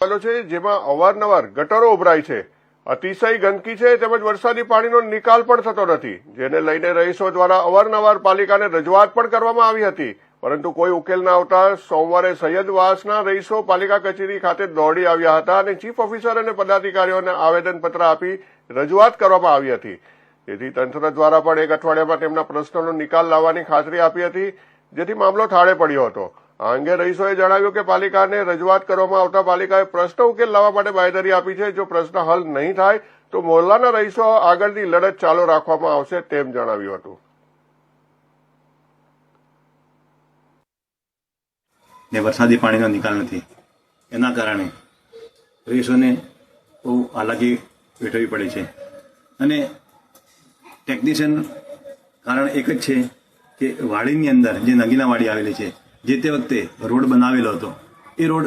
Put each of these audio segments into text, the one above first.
આવેલો છે, જેમાં અવારનવાર ગટરો ઉભરાય છે. અતિશય ગંદકી છે, તેમજ વરસાદી પાણીનો નિકાલ પણ થતો નથી, જેને લઈને રહીશો દ્વારા અવારનવાર પાલિકાને રજૂઆત પણ કરવામાં આવી હતી. પરંતુ કોઈ ઉકેલ ના આવતા સોમવારે સૈયદવાસના રહીશો પાલિકા કચેરી ખાતે દોડી આવ્યા હતા અને ચીફ ઓફિસર અને પદાધિકારીઓને આવેદનપત્ર આપી રજૂઆત કરવામાં આવી હતી. તેથી તંત્ર દ્વારા પણ એક અઠવાડિયામાં તેમના પ્રશ્નોનો નિકાલ લાવવાની ખાતરી આપી હતી, જેથી મામલો થાળે પડ્યો હતો. આ અંગે રહીશોએ જણાવ્યું કે પાલિકાને રજૂઆત કરવામાં આવતા પાલિકાએ પ્રશ્ન ઉકેલ લાવવા માટે બાંયધરી આપી છે. જો પ્રશ્ન હલ નહીં થાય, તો મોહલ્લાના રહીશો આગળની લડત ચાલુ રાખવામાં આવશે તેમ જણાવ્યું હતું. ને વરસાદી પાણીનો નિકાલ નથી. એના કારણે રહીશોને બહુ હાલાકી વેઠવી પડે છે. અને ટેકનિશિયન કારણ એક જ છે કે વાડીની અંદર જે નગીના વાડી આવેલી છે જે તે વખતે રોડ બનાવેલો હતો. એ રોડ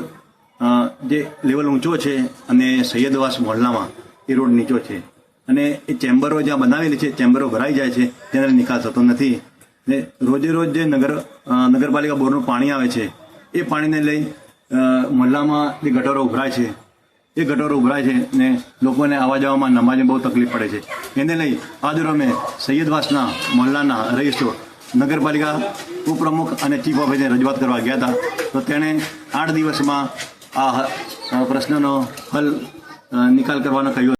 જે લેવલ ઊંચો છે અને સૈયદવાસ મોહલ્લામાં એ રોડ નીચો છે. અને એ ચેમ્બરો જ્યાં બનાવેલી છે, ચેમ્બરો ભરાઈ જાય છે, તેનો નિકાલ થતો નથી. ને રોજે રોજ જે નગર નગરપાલિકા બોરનું પાણી આવે છે, એ પાણીને લઈ મોહલ્લામાં જે ગટરો ઉભરાય છે, એ ગટરો ઉભરાય છે ને લોકોને આવવા જવામાં નમાજમાં બહુ તકલીફ પડે છે. એને લઈ આજરોજ અમે સૈયદવાસના મોહલ્લાના રહીશો નગરપાલિકા ઉપપ્રમુખ અને ચીફ ઓફિસને રજૂઆત કરવા ગયા હતા. તો તેણે આઠ દિવસમાં આ પ્રશ્નનો હલ નિકાલ કરવાનો કહ્યું